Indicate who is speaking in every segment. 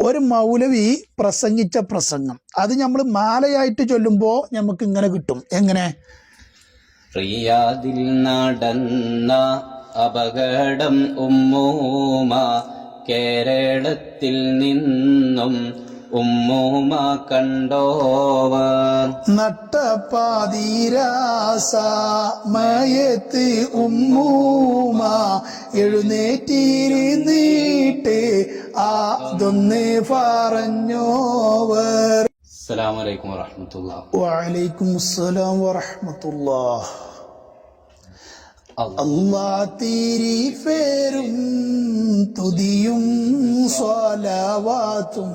Speaker 1: ഒരു മൗലവി പ്രസംഗിച്ച പ്രസംഗം. അത് നമ്മൾ മാലയായിട്ട് ചൊല്ലുമ്പോൾ നമുക്ക് ഇങ്ങനെ കിട്ടും. എങ്ങനെ?
Speaker 2: റിയാദിൽ നടന്ന അപകടം ഉമ്മൂമ കേരളത്തിൽ നിന്നും ഉമ്മൂമ കണ്ടോവ
Speaker 1: നട്ടപ്പാതിരാസമയത്ത് ഉമ്മൂമ എഴുന്നേറ്റിരുന്നിട്ട് അതൊന്ന് പറഞ്ഞോവർ.
Speaker 2: അസ്സലാമു അലൈക്കും വറഹ്മത്തുള്ള.
Speaker 1: വഅലൈക്കും അസ്സലാം വറഹ്മത്തുള്ളാഹ്
Speaker 2: അല്ലാ
Speaker 1: അല്ലാ തിരി പേരും തുതിയും സ്വലവാത്തും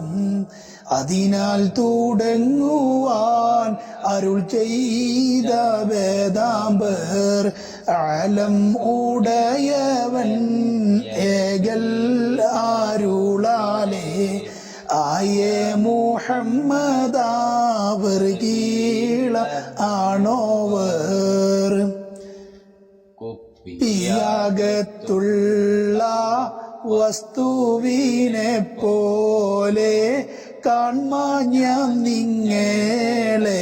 Speaker 1: അതിനാൽ തുടങ്ങുവാൻ അരുൾ ചെയ്ത വേദാംബർ ആലം ഉടയവൻ ഏകൽ ആരുളാലേ. ആയേ മുഹമ്മദാവർ കീള ആണോവർ. പിയാകത്തുള്ള വസ്തുവിനെ പോലെ കാൺമാഞ്ഞം നിങ്ങളെ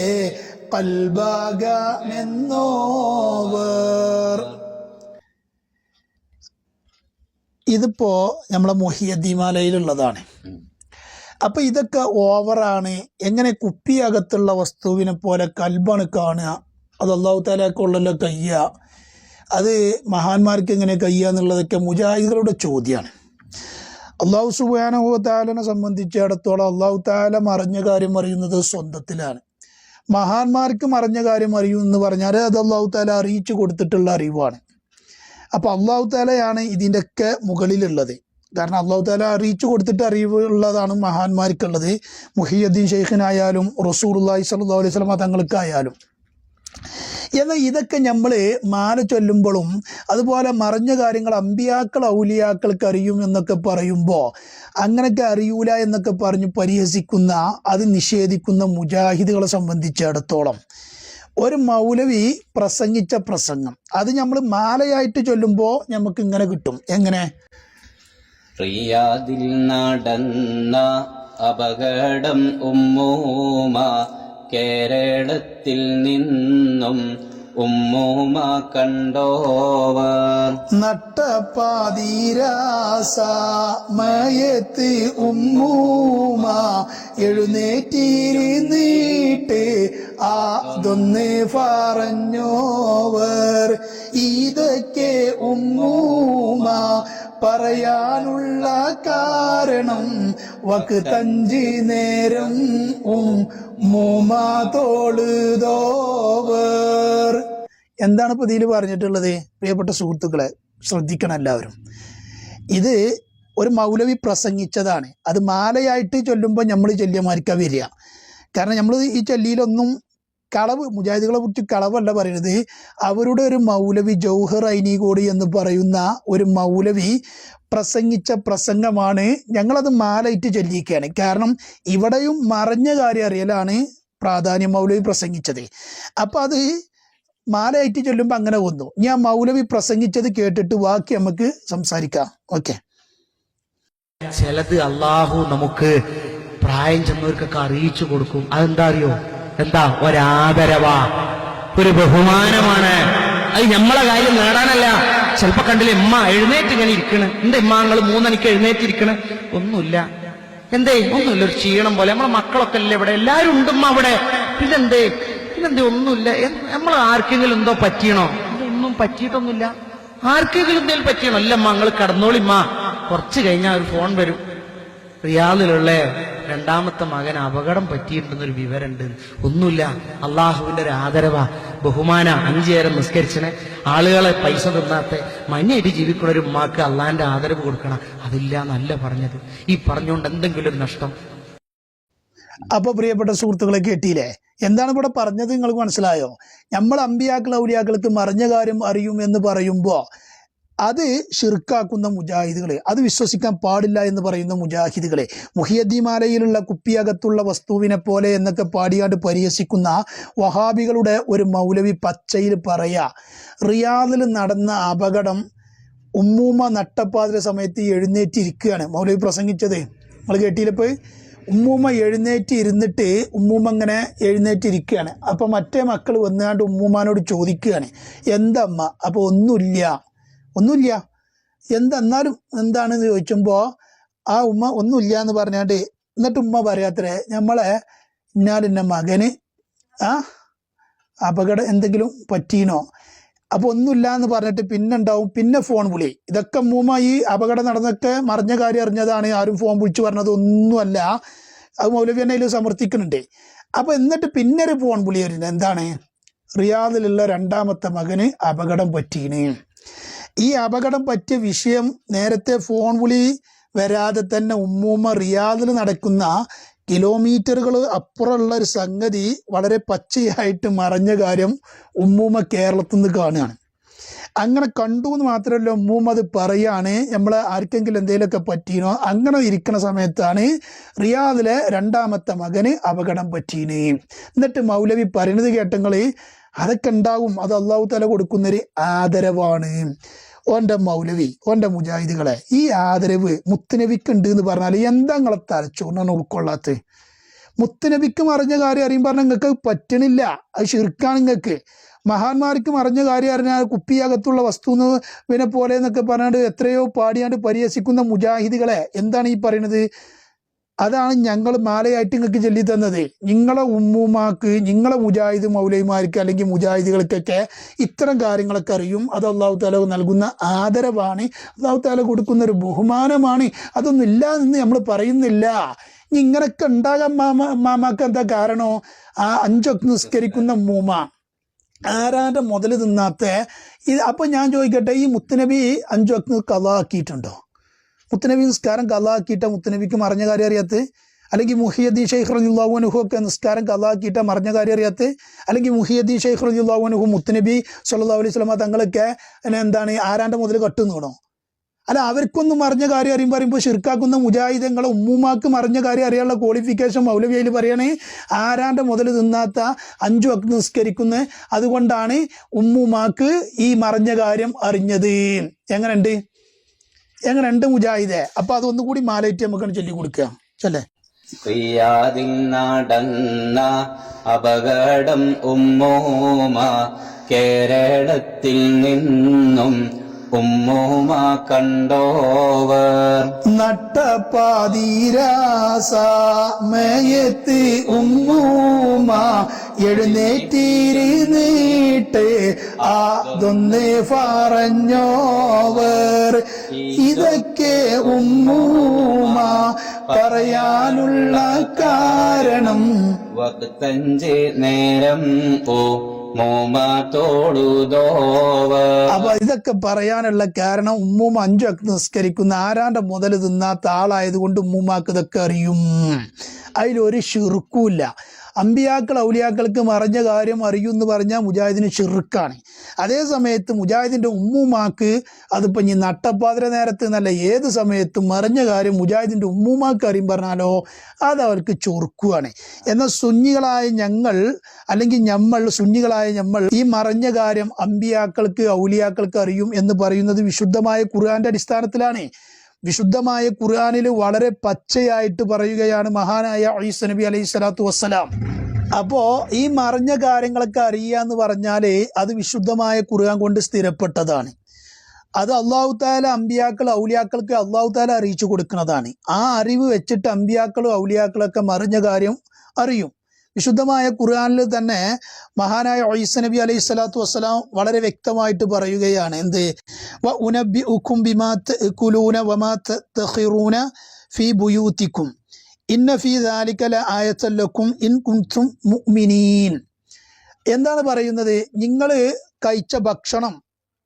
Speaker 1: കൽഭാഗമെന്നോവർ ഇതിപ്പോ നമ്മളെ മൊഹിയദ്ദിമാലയിലുള്ളതാണ്. അപ്പൊ ഇതൊക്കെ ഓവറാണ്. എങ്ങനെ കുപ്പിയകത്തുള്ള വസ്തുവിനെ പോലെ കൽബാണ് കാണുക. അത് അള്ളാഹു താലാക്കുള്ളല്ലോ കയ്യ. അത് മഹാന്മാർക്ക് എങ്ങനെ കയ്യ എന്നുള്ളതൊക്കെ മുജാഹിദുകളുടെ ചോദ്യമാണ് അള്ളാഹു സുബാനഹു താലനെ സംബന്ധിച്ചിടത്തോളം അള്ളാഹു താല മറിഞ്ഞ കാര്യം അറിയുന്നത് സ്വന്തത്തിലാണ്. മഹാന്മാർക്ക് മറിഞ്ഞ കാര്യം അറിയും എന്ന് പറഞ്ഞാൽ അത് അള്ളാഹു താല അറിയിച്ചു കൊടുത്തിട്ടുള്ള അറിവാണ്. അപ്പൊ അള്ളാഹു താലയാണ് ഇതിന്റെയൊക്കെ മുകളിലുള്ളത്. കാരണം അള്ളാഹു താല അറിയിച്ചു കൊടുത്തിട്ട് അറിവുള്ളതാണ് മഹാന്മാർക്കുള്ളത്. മുഹിയുദ്ദീൻ ഷെയ്ഖിനായാലും റസൂർല്ലാഹി സല്ലു അലൈഹി സ്വലമ തങ്ങൾക്കായാലും. എന്നാൽ ഇതൊക്കെ നമ്മൾ മാല ചൊല്ലുമ്പോഴും അതുപോലെ മറിഞ്ഞ കാര്യങ്ങൾ അമ്പിയാക്കൾ ഔലിയാക്കൾക്ക് അറിയും എന്നൊക്കെ പറയുമ്പോൾ അങ്ങനെയൊക്കെ അറിയൂല എന്നൊക്കെ പറഞ്ഞ് പരിഹസിക്കുന്ന അത് നിഷേധിക്കുന്ന മുജാഹിദുകളെ സംബന്ധിച്ചിടത്തോളം ഒരു മൗലവി പ്രസംഗിച്ച പ്രസംഗം. അത് നമ്മൾ മാലയായിട്ട് ചൊല്ലുമ്പോൾ നമുക്ക് ഇങ്ങനെ കിട്ടും. എങ്ങനെ?
Speaker 2: റിയാദിൽ നടന്ന അപകടം ഉമ്മൂമ കേരളത്തിൽ നിന്നും ഉമ്മൂമ കണ്ടോവർ
Speaker 1: നട്ടപ്പാതിരാസമയത്ത് ഉമ്മൂമ എഴുന്നേറ്റിരുന്നിട്ട് അതൊന്ന് പറഞ്ഞോവർ. ഇതൊക്കെ ഉമ്മൂമ പറയാനുള്ള കാരണം വക്തഞ്ച് നേരം ഉം മൂമ തോളുതോവർ എന്താണ് ഇപ്പൊ ഇതിൽ പറഞ്ഞിട്ടുള്ളത്? പ്രിയപ്പെട്ട സുഹൃത്തുക്കളെ ശ്രദ്ധിക്കണം എല്ലാവരും. ഇത് ഒരു മൗലവി പ്രസംഗിച്ചതാണ്. അത് മാലയായിട്ട് ചൊല്ലുമ്പോൾ നമ്മൾ ചൊല്ലിയമാർക്കാ വരിക. കാരണം നമ്മൾ ഈ ചൊല്ലിയിലൊന്നും കളവ് മുജാഹിദുകളെ കുറിച്ച് കളവല്ല പറയുന്നത്. അവരുടെ ഒരു മൗലവി ജൗഹർ ഐനികോടി എന്ന് പറയുന്ന ഒരു മൗലവി പ്രസംഗിച്ച പ്രസംഗമാണ് ഞങ്ങളത് മാലയിട്ട് ചൊല്ലിക്കുകയാണ് കാരണം ഇവിടെയും മറഞ്ഞ കാര്യം അറിയലാണ് പ്രാധാന്യം മൗലവി പ്രസംഗിച്ചത്. അപ്പം അത് മാലയിട്ട് ചൊല്ലുമ്പോൾ അങ്ങനെ വന്നു. ഞാൻ മൗലവി പ്രസംഗിച്ചത് കേട്ടിട്ട് ബാക്കി നമുക്ക് സംസാരിക്കാം. ഓക്കെ.
Speaker 3: ചിലത് അള്ളാഹു നമുക്ക് പ്രായം ചെന്നവർക്കൊക്കെ അറിയിച്ചു കൊടുക്കും. അതെന്താ അറിയോ? എന്താ? ഒരാദരവാ. ഒരു ബഹുമാനമാണ്. അത് നമ്മളെ കാര്യം നേടാനല്ല. ചിലപ്പോ കണ്ടില്ല ഇമ്മ എഴുന്നേറ്റ് ഇങ്ങനെ ഇരിക്കണ്. എന്റെ ഇമ്മ നിങ്ങൾ മൂന്നണിക്ക് എഴുന്നേറ്റിരിക്കണ് ഒന്നുമില്ല. എന്തേ? ഒന്നുമില്ല ഒരു ക്ഷീണം പോലെ. നമ്മളെ മക്കളൊക്കെ അല്ലേ ഇവിടെ? എല്ലാരും ഉണ്ടും അവിടെ. പിന്നെന്തേ? പിന്നെന്തേ? ഒന്നുമില്ല. നമ്മൾ ആർക്കെങ്കിലും എന്തോ പറ്റിയണോ? ഒന്നും പറ്റിയിട്ടൊന്നുമില്ല. ആർക്കെങ്കിലും എന്തെങ്കിലും പറ്റിയണോ? അല്ല നിങ്ങൾ കടന്നോളിമ്മ കുറച്ച് കഴിഞ്ഞാൽ ഒരു ഫോൺ വരും. റിയാദിലുള്ള രണ്ടാമത്തെ മകൻ അപകടം പറ്റിയിട്ടുണ്ടെന്നൊരു വിവരമുണ്ട് ഒന്നുമില്ല അള്ളാഹുവിന്റെ ഒരു ആദരവ. ബഹുമാന അഞ്ചേരം നിസ്കരിച്ചനെ. ആളുകളെ പൈസ തിന്നാത്ത മഞ്ഞയായിട്ട് ജീവിക്കുന്ന ഒരു ഉമ്മാക്ക് അള്ളാഹിന്റെ ആദരവ് കൊടുക്കണം. അതില്ല എന്നല്ല പറഞ്ഞത്. ഈ പറഞ്ഞുകൊണ്ട് എന്തെങ്കിലും ഒരു നഷ്ടം?
Speaker 1: അപ്പൊ പ്രിയപ്പെട്ട സുഹൃത്തുക്കളെ കേട്ടിയില്ലേ? എന്താണ് ഇവിടെ പറഞ്ഞത് നിങ്ങൾക്ക് മനസ്സിലായോ? നമ്മൾ അമ്പിയാക്കൾ ഔലിയാക്കൾക്ക് മറിഞ്ഞ കാര്യം അറിയും എന്ന് പറയുമ്പോൾ അത് ഷിർക്കാക്കുന്ന മുജാഹിദുകളെ അത് വിശ്വസിക്കാൻ പാടില്ല എന്ന് പറയുന്ന മുജാഹിദുകളെ മുഹിയദ്ദിമാലയിലുള്ള കുപ്പിയകത്തുള്ള വസ്തുവിനെ പോലെ എന്നൊക്കെ പാടിയാണ്ട് പരിഹസിക്കുന്ന വഹാബികളുടെ ഒരു മൗലവി പച്ചയിൽ പറയാ റിയാദിൽ നടന്ന അപകടം ഉമ്മൂമ്മ നട്ടപ്പാതിര സമയത്ത് എഴുന്നേറ്റിരിക്കുകയാണ്. മൗലവി പ്രസംഗിച്ചത് നമ്മൾ കേട്ടിയില്ലപ്പോൾ ഉമ്മൂമ്മ എഴുന്നേറ്റ് ഇരുന്നിട്ട് ഉമ്മൂമ്മ ഇങ്ങനെ എഴുന്നേറ്റ് ഇരിക്കുകയാണ് അപ്പോൾ മറ്റേ മക്കൾ വന്നുകൊണ്ട് ഉമ്മൂമ്മാനോട് ചോദിക്കുകയാണ് എന്തമ്മ? അപ്പോൾ ഒന്നുമില്ല. ഒന്നുമില്ല. എന്തെന്നാലും എന്താണെന്ന് ചോദിച്ചുമ്പോൾ ആ ഉമ്മ ഒന്നുമില്ല എന്ന് പറഞ്ഞാണ്ട് എന്നിട്ട് ഉമ്മ പറയാത്രേ നമ്മളെ ഇന്നാലിന്റെ മകന് ആ അപകടം എന്തെങ്കിലും പറ്റീനോ? അപ്പോൾ ഒന്നുമില്ല എന്ന് പറഞ്ഞിട്ട് പിന്നെ ഉണ്ടാവും പിന്നെ ഫോൺ വിളി. ഇതൊക്കെ മൂമ്മ ഈ അപകടം നടന്നൊക്കെ മറിഞ്ഞ കാര്യം അറിഞ്ഞതാണ് ആരും ഫോൺ വിളിച്ചു പറഞ്ഞത് ഒന്നുമല്ല. അത് മൗലവി തന്നെ സമർത്ഥിക്കുന്നുണ്ട്. അപ്പോൾ എന്നിട്ട് പിന്നെ ഒരു ഫോൺ വിളി വരുന്നത് എന്താണ്? റിയാദിലുള്ള രണ്ടാമത്തെ മകന് അപകടം പറ്റീന്. ഈ അപകടം പറ്റിയ വിഷയം നേരത്തെ ഫോൺ വിളി വരാതെ തന്നെ ഉമ്മൂമ്മ റിയാദിൽ നടക്കുന്ന കിലോമീറ്ററുകൾ അപ്പുറമുള്ള ഒരു സംഗതി വളരെ പച്ചയായിട്ട് മറഞ്ഞ കാര്യം ഉമ്മൂമ്മ കേരളത്തിൽ നിന്ന് കാണുകയാണ്. അങ്ങനെ കണ്ടു എന്ന് മാത്രമല്ല ഉമ്മൂമ്മ അത് പറയാണ് നമ്മൾ ആർക്കെങ്കിലും എന്തെങ്കിലുമൊക്കെ പറ്റീനോ അങ്ങനെ ഇരിക്കുന്ന സമയത്താണ് റിയാദിലെ രണ്ടാമത്തെ മകന് അപകടം പറ്റീന് എന്നിട്ട് മൗലവി പറയുന്നത് കേട്ടങ്ങൾ അതൊക്കെ ഉണ്ടാവും അത് അള്ളാഹു തല കൊടുക്കുന്നൊരു ആദരവാണ്. ഓന്റെ മൗലവി ഓന്റെ മുജാഹിദുകളെ ഈ ആദരവ് മുത്തുനബിക്കുണ്ട് എന്ന് പറഞ്ഞാൽ എന്താ നിങ്ങളെ തലച്ചോറിനാണ് ഉൾക്കൊള്ളാത്തത്? മുത്തുനബിക്ക് മറിഞ്ഞ കാര്യം അറിയും പറഞ്ഞാൽ നിങ്ങൾക്ക് പറ്റണില്ല. അത് ശിർക്കാണ് നിങ്ങൾക്ക്. മഹാന്മാർക്കും മറിഞ്ഞ കാര്യം അറിഞ്ഞാൽ കുപ്പിയകത്തുള്ള വസ്തു പിന്നെ പോലെ എന്നൊക്കെ പറഞ്ഞാണ്ട് എത്രയോ പാടിയാണ്ട് പരിഹസിക്കുന്ന മുജാഹിദുകളെ. എന്താണ് ഈ പറയുന്നത്? അതാണ് ഞങ്ങൾ മാലയായിട്ട് നിങ്ങൾക്ക് ചൊല്ലി തന്നത്. നിങ്ങളെ ഉമ്മൂമാക്ക് നിങ്ങളെ മുജാഹിദ് മൗലൈമാർക്ക് അല്ലെങ്കിൽ മുജാഹിദുകൾക്കൊക്കെ ഇത്തരം കാര്യങ്ങളൊക്കെ അറിയും. അത് അള്ളാഹു താല നൽകുന്ന ആദരവാണ്. അള്ളാഹു താല കൊടുക്കുന്ന ഒരു ബഹുമാനമാണ്. അതൊന്നും ഇല്ല എന്ന് നമ്മൾ പറയുന്നില്ല. ഇങ്ങനൊക്കെ ഉണ്ടാകാൻ മാമ മാമാക്ക് എന്താ കാരണോ? ആ അഞ്ചൊക്കെ നിസ്കരിക്കുന്ന മൂമ ആരാന്റെ മുതൽ തിന്നാത്ത? ഇത് അപ്പൊ ഞാൻ ചോദിക്കട്ടെ ഈ മുത്തുനബി അഞ്ചൊക്കെ കഥ കലാക്കിയിട്ടുണ്ടോ മുത്തുനബി നിസ്കാരം കലാക്കിയിട്ട മുത്തുനബിക്ക് മറിഞ്ഞ കാര്യം അറിയാത്ത അല്ലെങ്കിൽ മുഹിയദ്ദീൻ ഷെയ്ഖ് റജുല്ലാഹുനുഹു ഒക്കെ നിസ്കാരം കലാക്കിയിട്ട മറിഞ്ഞ കാര്യം അറിയാത്ത അല്ലെങ്കിൽ മുഹിയദ്ദീൻ ഷെയ്ഖ് റജുല്ലാഹുനുഹു മുത്തനബി സല്ലല്ലാഹു അലൈഹി സ്വലമ തങ്ങളൊക്കെ എന്താണ് ആരാന്റെ മുതൽ കട്ടുന്നോണോ അല്ല അവർക്കൊന്നും അറിഞ്ഞ കാര്യം അറിയുമ്പോൾ പറയുമ്പോൾ ഷിർക്കാക്കുന്ന മുജാഹിദങ്ങളെ ഉമ്മുമാക്ക് മറിഞ്ഞ കാര്യം അറിയാനുള്ള ക്വാളിഫിക്കേഷൻ മൗലവിയിൽ പറയണേ. ആരാന്റെ മുതൽ തിന്നാത്ത അഞ്ചു വക്ത് നിസ്കരിക്കുന്ന? അതുകൊണ്ടാണ് ഉമ്മുമാക്ക് ഈ മറിഞ്ഞ കാര്യം അറിഞ്ഞത്. എങ്ങനെയുണ്ട്? എങ്ങനെയുണ്ട് മുജാഹിദേ. അപ്പൊ അതൊന്നും കൂടി മാലയിട്ട് നമുക്ക് ചൊല്ലി കൊടുക്കുക. ചല്ലേ.
Speaker 2: റിയാദിൽ നടന്ന അപകടം ഉമ്മൂമ കേരളത്തിൽ നിന്നും ഉമ്മൂമ കണ്ടോവർ.
Speaker 1: നട്ടപ്പാതിരാസമയത്ത് ഉമ്മൂമ ആ ദൊന്നേ പറഞ്ഞോവർ. ഇതൊക്കെ ഉമ്മൂമ പറയാനുള്ള കാരണം.
Speaker 2: വക്തഞ്ച് നേരം ഓ
Speaker 1: അപ്പൊ ഇതൊക്കെ പറയാനുള്ള കാരണം ഉമ്മൂമ്മ അഞ്ചു അക്ക് നിസ്കരിക്കുന്ന ആരാന്റെ മുതൽ തിന്നാത്ത ആളായത് കൊണ്ട് ഉമ്മൂമാക്ക് ഇതൊക്കെ അറിയും. അതിലൊരു ഷിറുക്കുമില്ല അമ്പിയാക്കൾ ഔലിയാക്കൾക്ക് മറിഞ്ഞ കാര്യം അറിയൂ എന്ന് പറഞ്ഞാൽ മുജാഹിദിന് ഷിർക്കാണ് അതേ സമയത്ത് മുജാഹിദിന്റെ ഉമ്മൂമാക്ക് അതിപ്പോൾ ഇനി നട്ടപ്പാതിര നേരത്ത് എന്നല്ല ഏത് സമയത്തും മറിഞ്ഞ കാര്യം മുജാഹിദിന്റെ ഉമ്മുമാക്ക് അറിയും പറഞ്ഞാലോ അത് അവർക്ക് ചൊറുക്കുകയാണ് എന്നാൽ സുന്നികളായ ഞങ്ങൾ അല്ലെങ്കിൽ ഞമ്മൾ സുന്നികളായ ഞമ്മൾ ഈ മറഞ്ഞ കാര്യം അമ്പിയാക്കൾക്ക് ഔലിയാക്കൾക്ക് അറിയും എന്ന് പറയുന്നത് വിശുദ്ധമായ ഖുർആന്റെ അടിസ്ഥാനത്തിലാണ്. വിശുദ്ധമായ ഖുർആനിൽ വളരെ പച്ചയായിട്ട് പറയുകയാണ് മഹാനായ ഈസ നബി അലൈഹി സ്വലാത്തു വസ്സലാം. അപ്പോ ഈ മറിഞ്ഞ കാര്യങ്ങളൊക്കെ അറിയുക എന്ന് പറഞ്ഞാൽ അത് വിശുദ്ധമായ ഖുർആൻ കൊണ്ട് സ്ഥിരപ്പെട്ടതാണ്. അത് അള്ളാഹു താല അമ്പിയാക്കൾ ഔലിയാക്കൾക്ക് അള്ളാഹു താല അറിയിച്ചു കൊടുക്കുന്നതാണ്. ആ അറിവ് വെച്ചിട്ട് അമ്പിയാക്കളും ഔലിയാക്കളൊക്കെ മറിഞ്ഞ കാര്യം അറിയും. വിശുദ്ധമായ ഖുർആാനിൽ തന്നെ മഹാനായ ഒയ്സ നബി അലൈഹി സ്വലാത്തു വസ്സലാം വളരെ വ്യക്തമായിട്ട് പറയുകയാണ്. എന്ത്? വ ഉനബി ഉഖും ബിമാ കുലൂന വമാ തഹിറൂന ഫി ബുയൂത്തിക്കും. ഇന്ന ഫി ദാലിക്കല ആയത്തല്ലക്കും ഇൻ കുൻതും മുഅ്മിനീൻ. എന്താണ് പറയുന്നത്? നിങ്ങൾ കഴിച്ച ഭക്ഷണം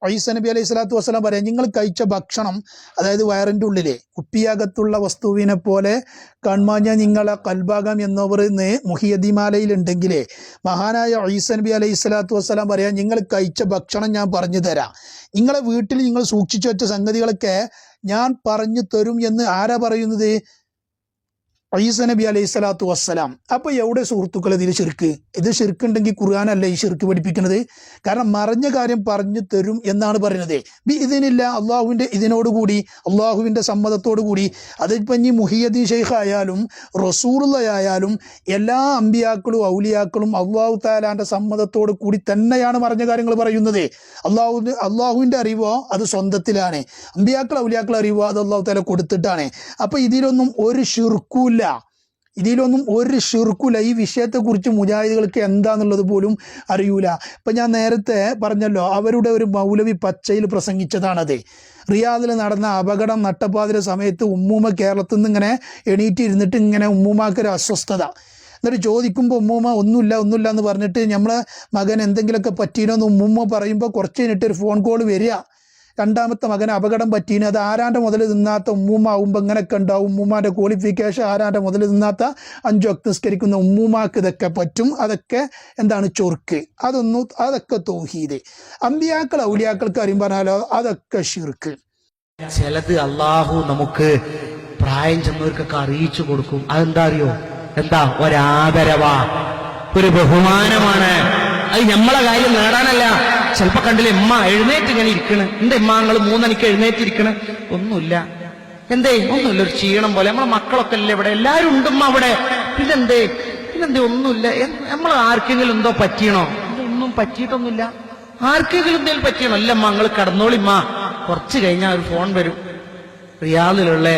Speaker 1: ഐസ നബി അലൈഹി സ്വലാത്തു വസ്സലാം പറയാം നിങ്ങൾ കഴിച്ച ഭക്ഷണം അതായത് വയറിന്റെ ഉള്ളിലെ കുപ്പിയകത്തുള്ള വസ്തുവിനെ പോലെ കൺമാഞ്ഞ നിങ്ങളെ കൽഭാഗം എന്നവർ മുഹിയദിമാലയിലുണ്ടെങ്കിലേ മഹാനായ ഐസ നബി അലൈഹി സ്വലാത്തു വസ്സലാം പറയാം നിങ്ങൾ കഴിച്ച ഭക്ഷണം ഞാൻ പറഞ്ഞു തരാം. നിങ്ങളെ വീട്ടിൽ നിങ്ങൾ സൂക്ഷിച്ചു വെച്ച സംഗതികളൊക്കെ ഞാൻ പറഞ്ഞു തരും എന്ന് ആരാ പറയുന്നത്? ഈസ നബി അലൈഹി സ്വലാത്തു വസ്സലാം. അപ്പൊ എവിടെ സുഹൃത്തുക്കൾ ഇതിൽ ശിർക്ക്? ഇത് ശിർക്കുണ്ടെങ്കിൽ ഖുർആാനല്ല ഈ ശിർക്ക് പഠിപ്പിക്കുന്നത്? കാരണം മറഞ്ഞ കാര്യം പറഞ്ഞു തരും എന്നാണ് പറയുന്നത്. ബി ഇതിനില്ല അള്ളാഹുവിന്റെ ഇതിനോടുകൂടി അള്ളാഹുവിന്റെ കൂടി അതിപ്പോൾ ഇനി മുഹിയദ്ദീൻ ഷെയ്ഖ് ആയാലും റസൂറുള്ളയായാലും എല്ലാ അമ്പിയാക്കളും ഔലിയാക്കളും അള്ളാഹു താലാന്റെ സമ്മതത്തോടു കൂടി തന്നെയാണ് മറഞ്ഞ കാര്യങ്ങൾ പറയുന്നത്. അള്ളാഹു അള്ളാഹുവിന്റെ അറിവോ അത് സ്വന്തത്തിലാണ്. അമ്പിയാക്കൾ ഔലിയാക്കൾ അറിവോ അത് അള്ളാഹു താല കൊടുത്തിട്ടാണ്. അപ്പോൾ ഇതിലൊന്നും ഒരു ഷിർക്കൂല്ല ഇതിലൊന്നും ഒരു ഷിർക്കുല ഈ വിഷയത്തെക്കുറിച്ച് മുജാഹിദുകൾക്ക് എന്താന്നുള്ളത് പോലും അറിയൂല. ഇപ്പം ഞാൻ നേരത്തെ പറഞ്ഞല്ലോ അവരുടെ ഒരു മൗലവി പച്ചയിൽ പ്രസംഗിച്ചതാണത്. റിയാദിൽ നടന്ന അപകടം നട്ടപ്പാതിര സമയത്ത് ഉമ്മൂമ്മ കേരളത്തിൽ നിന്ന് ഇങ്ങനെ എണീറ്റിരുന്നിട്ട് ഇങ്ങനെ ഉമ്മൂമ്മക്കൊരു അസ്വസ്ഥത. എന്നിട്ട് ചോദിക്കുമ്പോൾ ഉമ്മൂമ്മ ഒന്നുമില്ല ഒന്നുമില്ല എന്ന് പറഞ്ഞിട്ട് നമ്മളെ മകൻ എന്തെങ്കിലുമൊക്കെ പറ്റീനോ എന്ന് ഉമ്മൂമ്മ പറയുമ്പോൾ കുറച്ച് കഴിഞ്ഞിട്ട് ഒരു ഫോൺ കോൾ വരിക. രണ്ടാമത്തെ മകൻ അപകടം പറ്റീന് അത് ആരാന്റെ മുതൽ നിന്നാത്ത ഉമ്മൂമ്മ ആവുമ്പോൾ ഇങ്ങനെയൊക്കെ ഉണ്ടാവും. ഉമ്മൂമ്മാന്റെ ക്വാളിഫിക്കേഷൻ ആരാന്റെ മുതൽ നിന്നാത്ത അഞ്ചു വക്ത് നിസ്കരിക്കുന്ന ഉമ്മൂമാക്ക് ഇതൊക്കെ പറ്റും. അതൊക്കെ എന്താണ് ചൊർക്ക് അതൊന്നും അതൊക്കെ തോഹീത് അമ്പിയാക്കൾ ഔലിയാക്കൾക്ക് അറിയും പറഞ്ഞാലോ അതൊക്കെ ഷിർക്ക്
Speaker 3: ചിലത് അള്ളാഹു നമുക്ക് പ്രായം ചെന്നവർക്കൊക്കെ അറിയിച്ചു കൊടുക്കും. അതെന്താ അറിയോ? എന്താ? ഒരാദരവാ. ഒരു ബഹുമാനമാണ്. അത് നമ്മളെ കാര്യം നേടാനല്ല. ചിലപ്പോ കണ്ടില്ലേ ഉമ്മ എഴുന്നേറ്റ് ഇങ്ങനെ ഇരിക്കണ്. എന്റെ ഉമ്മ നിങ്ങൾ മൂന്നണിക്ക് എഴുന്നേറ്റ് ഇരിക്കണ് ഒന്നുമില്ല. എന്തേ? ഒന്നുമില്ല ഒരു ക്ഷീണം പോലെ. നമ്മളെ മക്കളൊക്കെ അല്ലേ ഇവിടെ? എല്ലാരും ഉണ്ടുമ്മ അവിടെ. പിന്നെന്തേ? പിന്നെന്തേ? ഒന്നുമില്ല. നമ്മൾ ആർക്കെങ്കിലും എന്തോ പറ്റിയണോ? ഒന്നും പറ്റിയിട്ടൊന്നുമില്ല. ആർക്കെങ്കിലും എന്തെങ്കിലും പറ്റിയണോ? അല്ല നിങ്ങൾ കടന്നോളിമ്മ കുറച്ച് കഴിഞ്ഞാൽ ഒരു ഫോൺ വരും. റിയാദിലുള്ള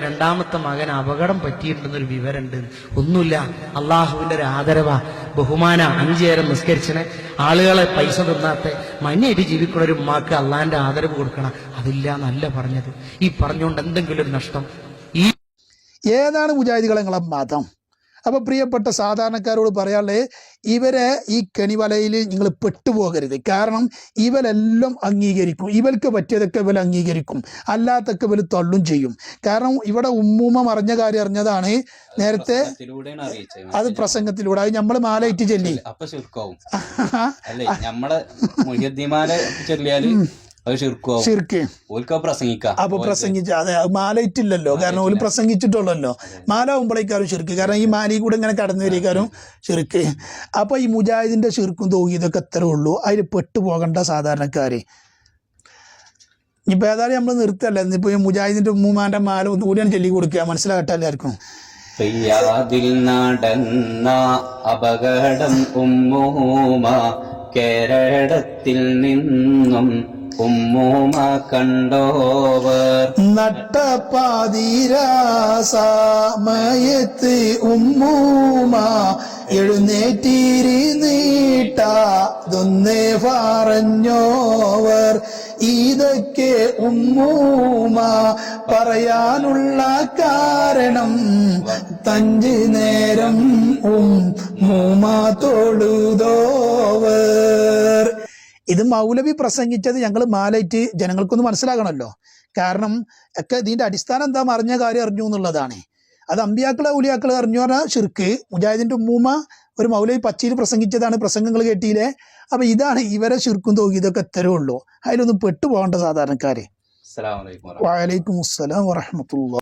Speaker 3: രണ്ടാമത്തെ മകൻ അപകടം പറ്റിയിട്ടുണ്ടെന്നൊരു വിവരമുണ്ട്. ഒന്നുമില്ല അള്ളാഹുവിന്റെ ഒരു ആദരവ. ബഹുമാന അഞ്ചേരം നിസ്കരിച്ചനെ. ആളുകളെ പൈസ തിന്നാത്ത മഞ്ഞയായിട്ട് ജീവിക്കുന്ന ഒരു ഉമ്മാക്ക് അള്ളാഹിന്റെ ആദരവ് കൊടുക്കണം. അതില്ല എന്നല്ല പറഞ്ഞത്. ഈ പറഞ്ഞുകൊണ്ട് എന്തെങ്കിലും ഒരു നഷ്ടം? ഈ
Speaker 1: ഏതാണ് മുജാഹിദികളെ മതം? അപ്പോൾ പ്രിയപ്പെട്ട സാധാരണക്കാരോട് പറയാനുള്ളത് ഇവരെ ഈ കെണിവലയിൽ നിങ്ങൾ പെട്ടുപോകരുത്. കാരണം ഇവരെല്ലാം അംഗീകരിക്കും. ഇവർക്ക് പറ്റിയതൊക്കെ ഇവർ അംഗീകരിക്കും. അല്ലാത്തൊക്കെ ഇവർ തള്ളും ചെയ്യും. കാരണം ഇവിടെ ഉമ്മൂമ്മ മറിഞ്ഞ കാര്യം അറിഞ്ഞതാണ്. നേരത്തെ അത് പ്രസംഗത്തിലൂടെ. അത് നമ്മൾ മാലയിട്ട് ചെല്ലി.
Speaker 2: അപ്പൊ ചുരുക്കാവും. നമ്മളെ
Speaker 1: അപ്പൊ പ്രസംഗിച്ച അതെ മാല മാലയിട്ടില്ലല്ലോ. കാരണം ഓൽ പ്രസംഗിച്ചിട്ടുള്ളല്ലോ. മാല ആവുമ്പോഴേക്കാരും ശിർക്ക് കാരണം ഈ മാലയിൽ കൂടെ ഇങ്ങനെ കടന്നു വരിക്കാരും ശിർക്ക് അപ്പൊ ഈ മുജാഹിദിന്റെ ശിർക്കും തോകിയതൊക്കെ അത്രേ ഉള്ളൂ? അതിൽ പെട്ടുപോകണ്ട സാധാരണക്കാര്. ഇനിയിപ്പോൾ ഏതായാലും നമ്മൾ നിർത്തല്ല? ഇപ്പൊ ഈ മുജാഹിദിന്റെ ഉമ്മുമാന്റെ മാല ഒന്നുകൂടിയാണ് ചൊല്ലി കൊടുക്കുക. മനസ്സിലാകട്ടെ എല്ലാവർക്കും?
Speaker 2: റിയാദിൽ നടന്ന അപകടം കേരളത്തിൽ നിന്നും ഉമ്മൂമ കണ്ടോവർ.
Speaker 1: നട്ടപ്പാതിരാസമയത്ത് ഉമ്മൂമ എഴുന്നേറ്റിരി നീട്ടാതൊന്നേ പറഞ്ഞോവർ. ഇതൊക്കെ ഉമ്മൂമ പറയാനുള്ള കാരണം തഞ്ച് നേരം ഉം മൂമ തൊഴുതോവർ ഇത് മൗലവി പ്രസംഗിച്ചത് ഞങ്ങൾ മാലയിട്ട് ജനങ്ങൾക്കൊന്ന് മനസ്സിലാകണമല്ലോ. കാരണം ഒക്കെ ഇതിന്റെ അടിസ്ഥാനം എന്താ അറിഞ്ഞ കാര്യം അറിഞ്ഞു എന്നുള്ളതാണ്. അത് അമ്പിയാക്കളെ ഔലിയാക്കളെ അറിഞ്ഞു പറഞ്ഞാൽ ഷിർക്ക് മുജാഹിദിന്റെ ഉമ്മൂമ്മ ഒരു മൗലവി പച്ചയിൽ പ്രസംഗിച്ചതാണ് പ്രസംഗങ്ങൾ കേട്ടിയില്ലേ? അപ്പൊ ഇതാണ് ഇവരെ ഷിർക്കും തോക്കി ഇതൊക്കെ എത്തരേ ഉള്ളൂ. അതിലൊന്നും പെട്ടുപോകേണ്ട സാധാരണക്കാര്. വലൈക്കും അസ്സലാം വറഹമത്തുള്ള